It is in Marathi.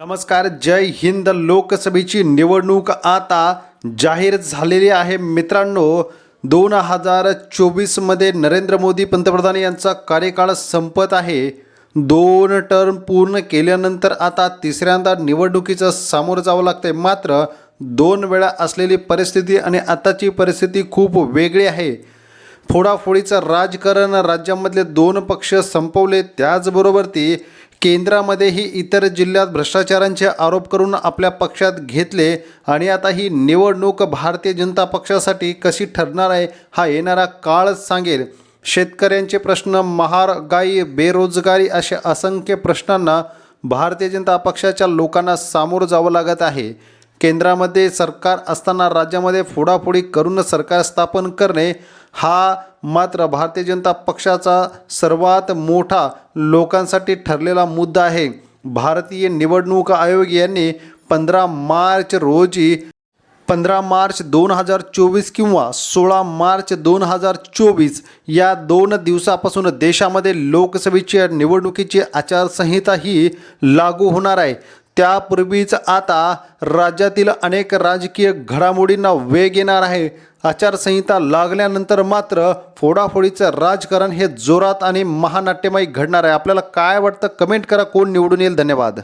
नमस्कार जय हिंद लोकसभेची निवडणूक आता जाहीर झालेली आहे. मित्रांनो दोन हजार चोवीसमध्ये नरेंद्र मोदी पंतप्रधान यांचा कार्यकाळ संपत आहे. दोन टर्म पूर्ण केल्यानंतर आता तिसऱ्यांदा निवडणुकीचं सामोरं जावं लागतंय. मात्र दोन वेळा असलेली परिस्थिती आणि आताची परिस्थिती खूप वेगळी आहे. फोडाफोडीचं राजकारण राज्यामधले दोन पक्ष संपवले. त्याचबरोबर ती केंद्रामध्येही इतर जिल्ह्यात भ्रष्टाचारांचे आरोप करून आपल्या पक्षात घेतले आणि आता ही निवडणूक भारतीय जनता पक्षासाठी कशी ठरणार आहे हा येणारा काळच सांगेल. शेतकऱ्यांचे प्रश्न महागाई बेरोजगारी अशा असंख्य प्रश्नांना भारतीय जनता पक्षाच्या लोकांना सामोरं जावं लागत आहे. केंद्रामध्ये सरकार असताना राज्यामध्ये फोडाफोडी करून सरकार स्थापन करणे हा मात्र भारतीय जनता पक्षाचा सर्वात मोठा लोकांसाठी ठरलेला मुद्दा आहे. भारतीय निवडणूक आयोग यांनी पंधरा मार्च रोजी पंधरा मार्च दोन हजार चोवीस किंवा सोळा मार्च दोन हजार चोवीस या दोन दिवसापासून देशामध्ये लोकसभेच्या निवडणुकीची आचारसंहिता ही लागू होणार आहे. त्यापूर्वीच आता राज्यातील अनेक राजकीय घडामोडींना वेग येणार आहे. आचारसंहिता लागल्यानंतर मात्र फोडाफोडीचं राजकारण हे जोरात आणि महानाट्यमय घडणार आहे. आपल्याला काय वाटतं? कमेंट करा. कोण निवडून येईल? धन्यवाद.